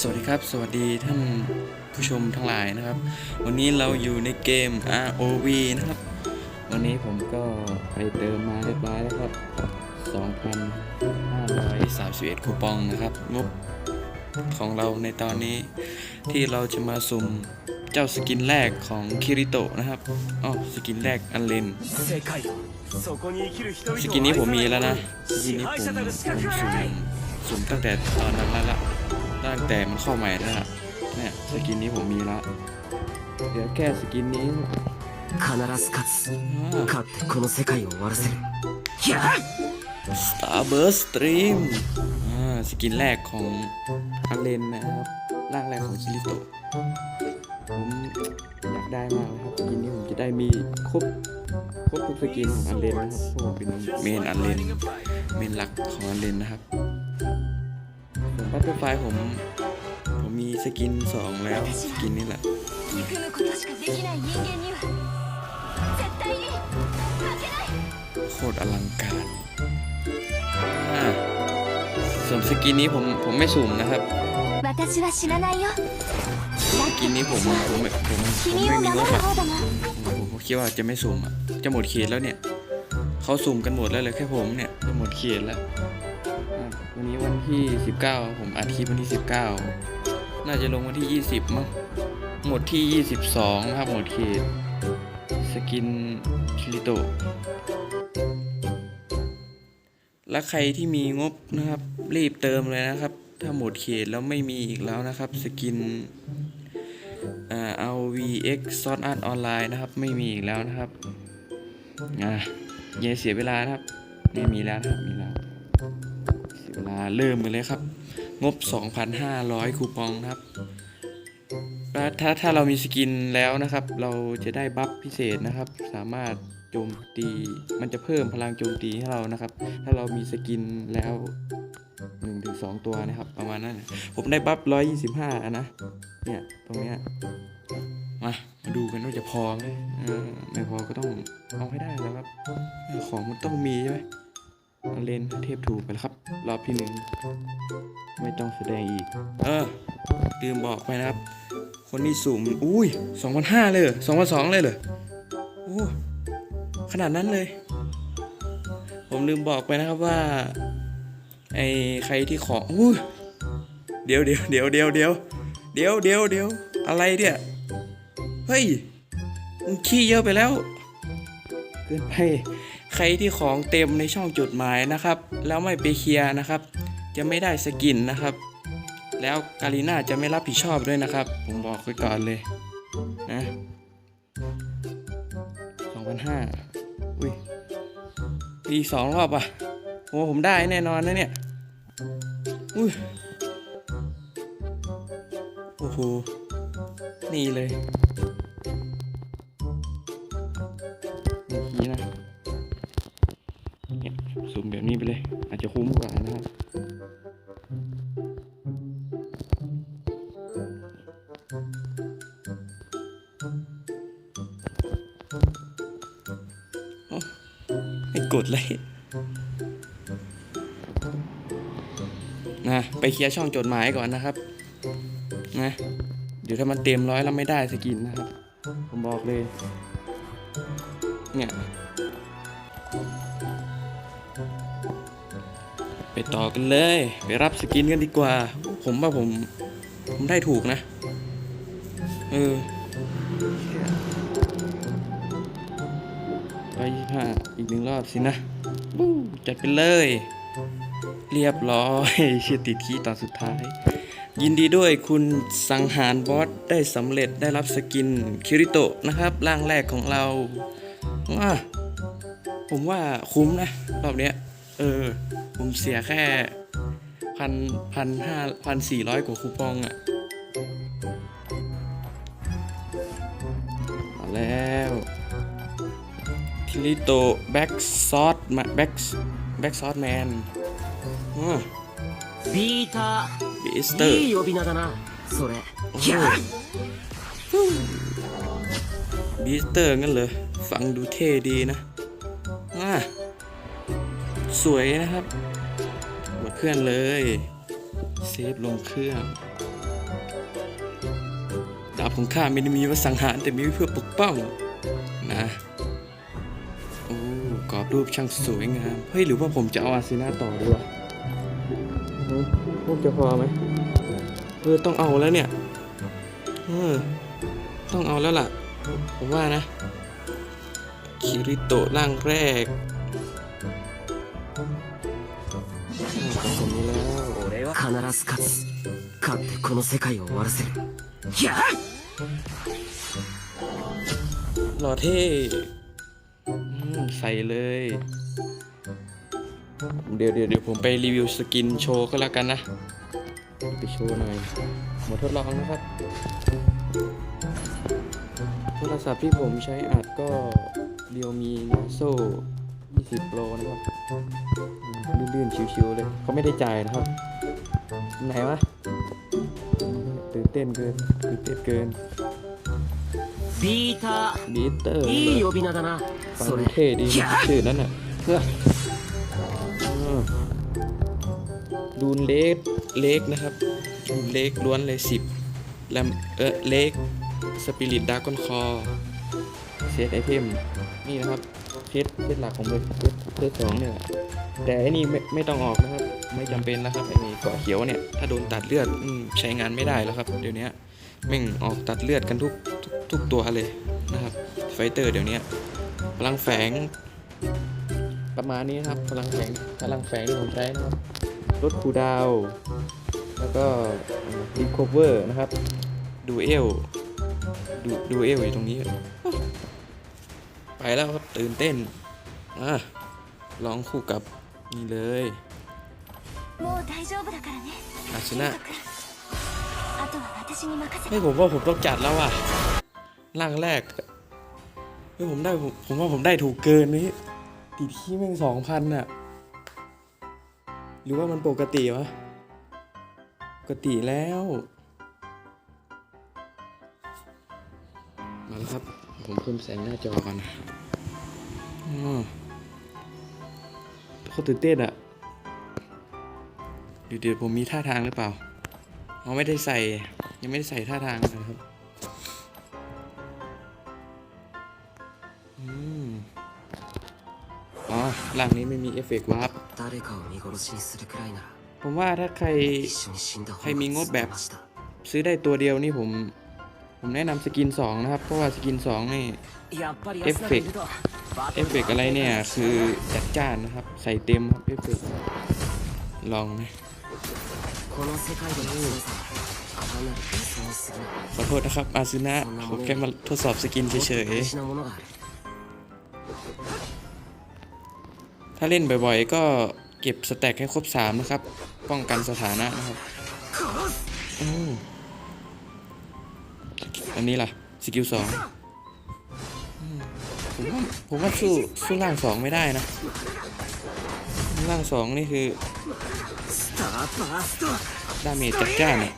สวัสดีครับ สวัสดีท่านผู้ชมทั้งหลายนะครับ วันนี้เราอยู่ในเกม ROV นะครับ วันนี้ผมก็ไปเติมมาเรียบร้อยแล้วครับ 2,531 คูปองนะครับ งบของเราในตอนนี้ที่เราจะมาสุ่มเจ้าสกินแรกของคิริโตะนะครับอ๋อสกินแรกอันเลนสกินนี้ผมมีแล้วนะ สกินนี้ผมผมสุ่มสุ่มตั้งแต่ตอนนั้นแล้วละตั้งแต่มันเข้าใหม่แล้วละเนี่ยสกินนี้ผมมีละเหลือแค่สกินนี้ 必ず勝つ อ่า 勝ってこの世界を終わらせるやっ Starburst Stream อ่าสกินแรกของอังเลนนะครับร่างแรกของคิริโตะผมอยากได้มากเลยครับสกินนี้ผมจะได้มีครบครบทุกสกินของอันเลนนะครับเพราะผมเป็นเมนอันเลนเมนหลักของอันเลนนะครับ ผมบัตเตอร์ฟผม ผมมีสกินสองแล้ว สกินนี่แหละโคตรอลังการส่วนสกินนี้ผมผมไม่สุ่มนะครับสกินนี้ผมผมผมผมไม่มีงบอะผมคิดว่าจะไม่สุ่มอะจะหมดเขตแล้วเนี่ยเขาสุ่มกันหมดแล้วเลยแค่ผมเนี่ยจะหมดเขตแล้ว วันนี้วันที่ 19 ผมอัดคลิปวันที่ 19 น่าจะลงวันที่ 20 มั้ง หมดที่ 22นะครับหมดเขต สกินคิริโตะ และใครที่มีงบนะครับ รีบเติมเลยนะครับ ถ้าหมดเขตแล้วไม่มีอีกแล้วนะครับ สกินอ่าเอา VX ซอสอาร์ออนไลน์นะครับ ไม่มีอีกแล้วนะครับอ่าอย่าเสียเวลานะครับ ไม่มีแล้วนะครับ เสียเวลาเริ่มกันเลยครับ งบ 2,500 คูปองนะครับถ้าถ้าเรามีสกินแล้วนะครับ เราจะได้บัฟพิเศษนะครับ สามารถโจมตีมันจะเพิ่มพลังโจมตีให้เรานะครับ ถ้าเรามีสกินแล้ว1นถึงสตัวนะครับ ประมาณนั้น ผมได้บัฟ 125อะนะ เนี่ย ตรงเนี้ยมามาดูกันว่าจะพอไหมไม่พอก็ต้องเอาให้ได้แล้วครับ ของมันต้องมีใช่ไหม เอาเลนเทพถูกไปแล้วครับ รอบที่หนึ่งไม่ต้องแสดงอีก เออลืมบอกไปนะครับ คนที่สูงอุ้ยสองพันห้าเลยสองพันสองเลยเหรอโอ้ขนาดนั้นเลย ผมลืมบอกไปนะครับว่า ไอ้ใครที่ขออุ้ยเดี๋ยวเดี๋ยวเดี๋ยวเดี๋ยวเดี๋ยวเดี๋ยวเดี๋ยวเดี๋ยวอะไรเนี่ยเฮ้ยมึงขี้เยอะไปแล้ว เกินไป ใครที่ของเต็มในช่องจดหมายนะครับ แล้วไม่ไปเคลียร์นะครับ จะไม่ได้สกินนะครับ แล้วกาลิน่าจะไม่รับผิดชอบด้วยนะครับ ผมบอกไว้ก่อนเลยนะสองพันห้าอุ้ยอีสองรอบอะโอ้ผมได้แน่นอนนะเนี่ยอุ้ยโอ้โหนี่เลย กดเลยนะไปเคลียร์ช่องจดหมายก่อนนะครับ นะเดี๋ยวถ้ามันเต็มร้อยแล้วไม่ได้สกินนะครับ ผมบอกเลย เนี่ย ไปต่อกันเลย ไปรับสกินกันดีกว่า ผมว่าผม ผมได้ถูกนะ เออ ร้อยยี่ห้าอีกหนึ่งรอบสินะบู๊จัดไปเลย เรียบร้อยเชื่อติดที่ตอนสุดท้าย ยินดีด้วยคุณสังหารบอสได้สำเร็จได้รับสกินคิริโตะนะครับ ร่างแรกของเราว่าผมว่าคุ้มนะ รอบเนี้ย เออ ผมเสียแค่พันพันห้าพันสี่ร้อยกว่าคูปองอะมาแล้ว ลิโตแบ็กซอสมาแบ็กแบ็กซอสแมนบีตาบีสเตอร์บีนาดานะそれบีสเตอร์งั้นเลยฟังดูเท่ดีนะอ่สวยนะครับหมดเพื่อนเลยเซฟลงเครื่องดาบของข้าไม่ได้มีไว้สังหารแต่มีเพื่อปกป้องนะ กรอบรูปช่างสวยงามเฮ้ยหรือว่าผมจะเอาอาซีนาต่อดีวะเฮ้ยพวกจะพอไหมเออต้องเอาแล้วเนี่ยเออต้องเอาแล้วล่ะ ผมว่านะ คิริโตะร่างแรกอ่าของผมนี้แล้ว 俺は必ず勝つ勝ってこの世界を終わらせるいや หล่อเท่อืม ใส่เลย เดี๋ยวเดี๋ยวเดี๋ยวผมไปรีวิวสกินโชว์ก็แล้วกันนะ ไปโชว์หน่อยหมดทดลองนะครับ โทรศัพท์ที่ผมใช้อัดก็เรียวมีนาโซ่20 Pro นะครับอืมลื่นๆ ชิวๆเลย เขาไม่ได้จ่ายนะครับ ไหนวะตื่นเต้นเกินตื่นเต้นเกิน ビータ บีเตอร์ ーいい呼び名だな ฟันเท่ดีชื่อนั้นอะดูนเล็กเล็กนะครับดูนเล็กล้วนเลยสิบแลมเออเล็กสปิริตดาร์กอนคอร์เซตไอเทมนี่นะครับเพชรเพชรหลักของเพชรเพชรสองเนี่ยแต่อันนี้ไม่ไม่ต้องออกนะครับ ไม่จำเป็นแล้วครับไอ้นี่เกาะเขียวเนี่ยถ้าโดนตัดเลือดใช้งานไม่ได้แล้วครับเดี๋ยวนี้แม่งออกตัดเลือดกันทุกทุกตัวเลยนะครับไฟเตอร์เดี๋ยวนี้ พลังแฝง ประมาณนี้ครับพลังแฝงพลังแฝงที่ผมใช้นะครับลดคูดาว แล้วก็รีคอเวอร์นะครับ ดูเอลดูดูเอลอยู่ตรงนี้ ไปแล้วครับตื่นเต้นอะร้องคู่กับนี่เลยอาชนะให้ผมว่าผมต้องจัดแล้วว่ะร่างแรก เฮ้ยผมได้ผมผมว่าผมได้ถูกเกินนี้ติดที่แม่งสองพันอะหรือว่ามันปกติวะ ปกติแล้ว มาแล้วครับ ผมเพิ่มแสงหน้าจอก่อนออเขาตื่นเต้นอะเดี๋ยวเดี๋ยวผมมีท่าทางหรือเปล่าเขาไม่ได้ใส่ ยังไม่ได้ใส่ท่าทางนะครับ ร่างนี้ไม่มีเอฟเฟกต์วาร์ปผมว่าถ้าใครใครมีงบแบบซื้อได้ตัวเดียวนี่ผม ผมแนะนำสกิน 2 นะครับ เพราะว่าสกิน 2 นี่เอฟเฟกต์เอฟเฟกต์อะไรเนี่ย คือจัดจ้านนะครับ ใส่เต็มครับเอฟเฟกต์ลองนะขอโทษนะครับอาซูนะผมแค่มาทดสอบสกินเฉยๆ ถ้าเล่นบ่อยๆ ก็เก็บสแต็กให้ครบ 3 นะครับ ป้องกันสถานะนะครับอันนี้ล่ะ สกิลสองผมว่าผมว่าสู้สู้ล่างสองไม่ได้นะ ล่างสองนี่คือดาเมจจัดจ้านเนี่ย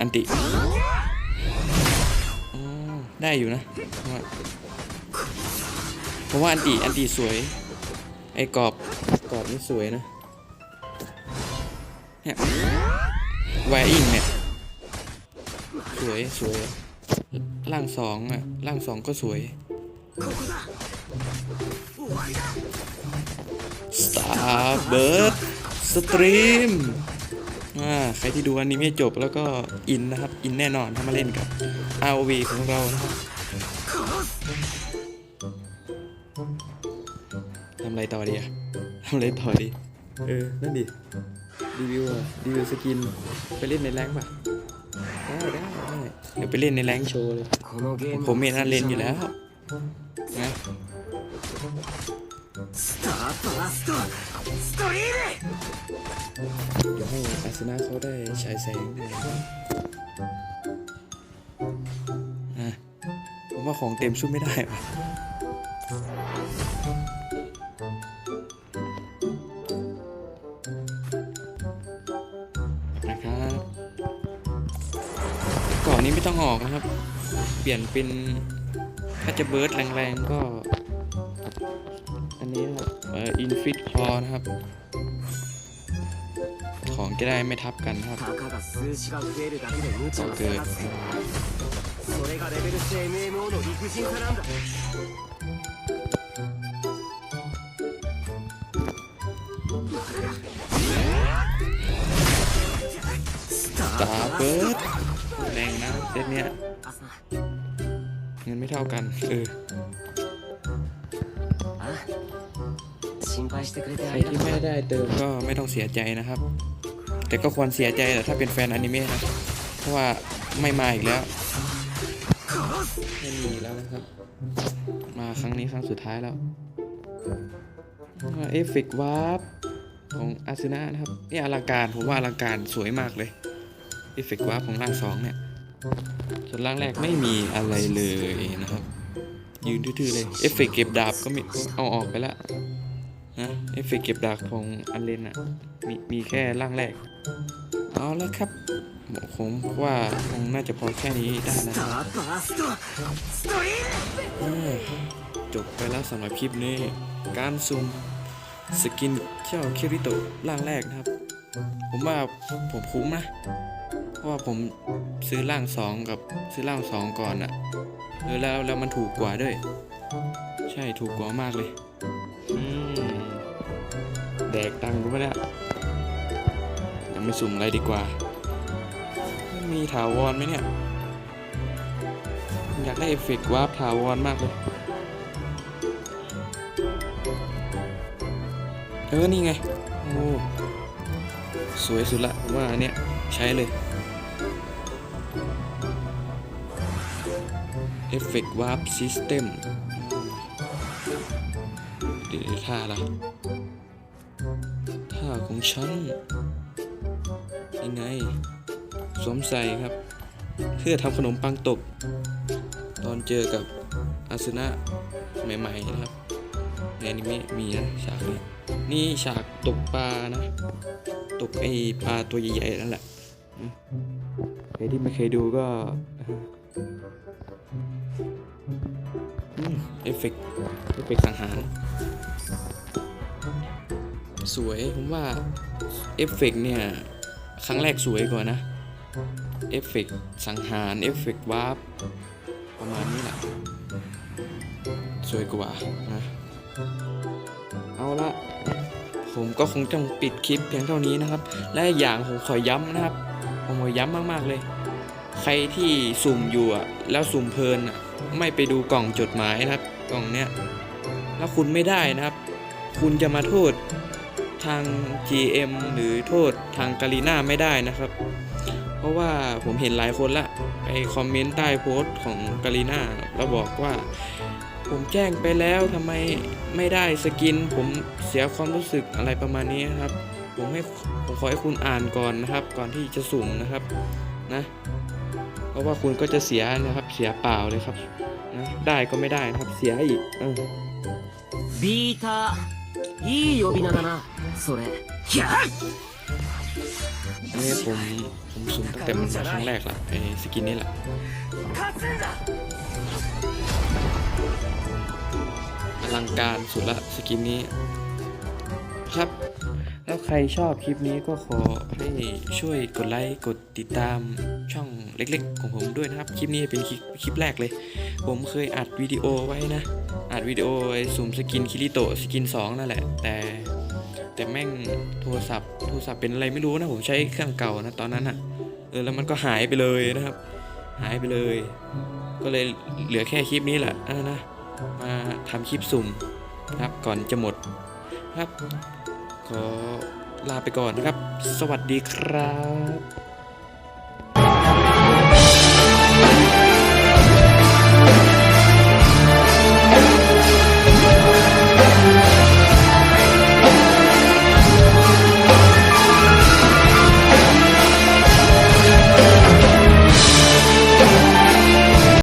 อันติ ได้อยู่นะผมว่าผมว่าอันติอันติสวย ไอ้กรอบกรอบนี่สวยนะเนี่ยแวอิงเนี่ย สวยสวยร่างสองอะร่างสองก็สวยสตาร์เบิร์ดสตรีม อ่าใครที่ดูอนิเมะจบแล้วก็อินนะครับ อินแน่นอนถ้ามาเล่นกับ ROV ของเรานะครับทำอะไรต่อดีอะทำอะไรต่อดี เออ นั่นดีรีวิวอะรีวิวสกิน ไปเล่นในแรงป่ะ ได้ได้ได้เดี๋ยวไปเล่นในแรงโชว์เลย ผมมีนอันเล่นอยู่แล้วนะスタートラストストリーム อาสนะเขาได้ฉายแสงด้วยอะผมว่าของเต็มสู้ไม่ได้ว่ะนะครับก่อนนี้ไม่ต้องออกนะครับ เปลี่ยนเป็นถ้าจะเบิร์ดแรงๆก็ อันนี้ครับเอ่ออินฟิตคอนะครับ ของจะได้ไม่ทับกันครับเกิดตาเปิร์ดแรงนะเซตเนี้ยเงินไม่เท่ากันเออใครที่ไม่ได้เติมก็ไม่ต้องเสียใจนะครับ แต่ก็ควรเสียใจแหละถ้าเป็นแฟนอนิเมะนะเพราะว่าไม่มาอีกแล้วไม่มีแล้วนะครับ มาครั้งนี้ครั้งสุดท้ายแล้วเอฟเฟกต์วาร์ปของอาซึนะนะครับนี่อลังการผมว่าอลังการสวยมากเลยเอฟเฟกต์วาร์ปของร่างสองเนี่ยส่วนร่างแรกไม่มีอะไรเลยนะครับ ยืนทื่อๆเลยเอฟเฟกต์เก็บดาบก็ไม่เอาออกไปแล้ว นะเอฟเฟกเก็บดาบของอันเลนอะมีมีแค่ร่างแรก เอาแล้วครับผมว่าคงน่าจะพอแค่นี้ได้นะจบไปแล้วสำหรับคลิปนี้ การซูมสกินเช่าเคริโตะร่างแรกนะครับ ผมว่าผมคุ้มนะ เพราะว่าผมซื้อร่างสองกับซื้อร่างสองก่อนอะเออแล้วแล้วมันถูกกว่าด้วย ใช่ถูกกว่ามากเลย แดกตังกูไปแล้ยังไม่สุ่มอะไรดีกว่า มีถาวรไหมเนี่ย อยากได้เอฟเฟกต์วาร์ปถาวรมากเลย เออ นี่ไง โอ้ สวยสุดละว่าอันเนี้ยใช้เลยเอฟเฟกต์วาร์ปซิสเต็มเดี๋ยวท่าละท่า ของฉันยังไง สวมใส่ครับ เพื่อทำขนมปังตก ตอนเจอกับอาซึนะใหม่ๆนะครับในอนิเมะมีนะฉากนี้นี่ฉากตกปลานะ ตกไอปลาตัวใหญ่ๆนั่นแหละใครที่ไม่เคยดูก็อืมเอฟเฟกต์เอฟเฟกต์สังหาร สวยผมว่าเอฟเฟกต์เนี่ย ครั้งแรกสวยกว่านะเอฟเฟกต์สังหารเอฟเฟกต์วาร์ปประมาณนี้แหละสวยกว่านะเอาละผมก็คงต้องปิดคลิปเพียงเท่านี้นะครับ และอย่างผมขอย้ำนะครับ ผมขอย้ำมากๆเลย ใครที่สุ่มอยู่อะแล้วสุ่มเพลินอะไม่ไปดูกล่องจดหมายนะครับ กล่องเนี้ยแล้วคุณไม่ได้นะครับ คุณจะมาโทษ ทาง GM หรือโทษทางกาลีน่าไม่ได้นะครับ เพราะว่าผมเห็นหลายคนละไปคอมเมนต์ใต้โพสต์ของกาลีน่าแล้วบอกว่า ผมแจ้งไปแล้วทำไมไม่ได้สกิน ผมเสียความรู้สึกอะไรประมาณนี้นครับ ผมให้ผมขอให้คุณอ่านก่อนนะครับ ก่อนที่จะสุ่มนะครับนะเพราะว่าคุณก็จะเสียนะครับเสียเปล่าเลยครับนะได้ก็ไม่ได้นะครับเสียอีกเออビーターいい呼び名だなそれやっ อันนี้ผมผมสุ่มตั้งแต่มันมาครั้งแรกละไอ้สกินนี่แหละ 勝つんだ อลังการสุดละสกินนี้ ครับ แล้วใครชอบคลิปนี้ก็ขอให้ช่วยกดไลค์กดติดตามช่องเล็กๆ ของผมด้วยนะครับ คลิปนี้เป็นคลิปคลิปแรกเลย ผมเคยอัดวิดีโอไว้นะ อัดวิดีโอไอ้สุ่มสกินคิริโตสกิน 2 นั่นแหละ แต่แต่แม่งโทรศัพท์ โทรศัพท์เป็นอะไรไม่รู้นะ ผมใช้เครื่องเก่านะตอนนั้นอะเออแล้วมันก็หายไปเลยนะครับ หายไปเลย ก็เลยเหลือแค่คลิปนี้แหละนะ มาทำคลิปสุ่มนะครับก่อนจะหมดครับ ขอลาไปก่อนนะครับ สวัสดีครับ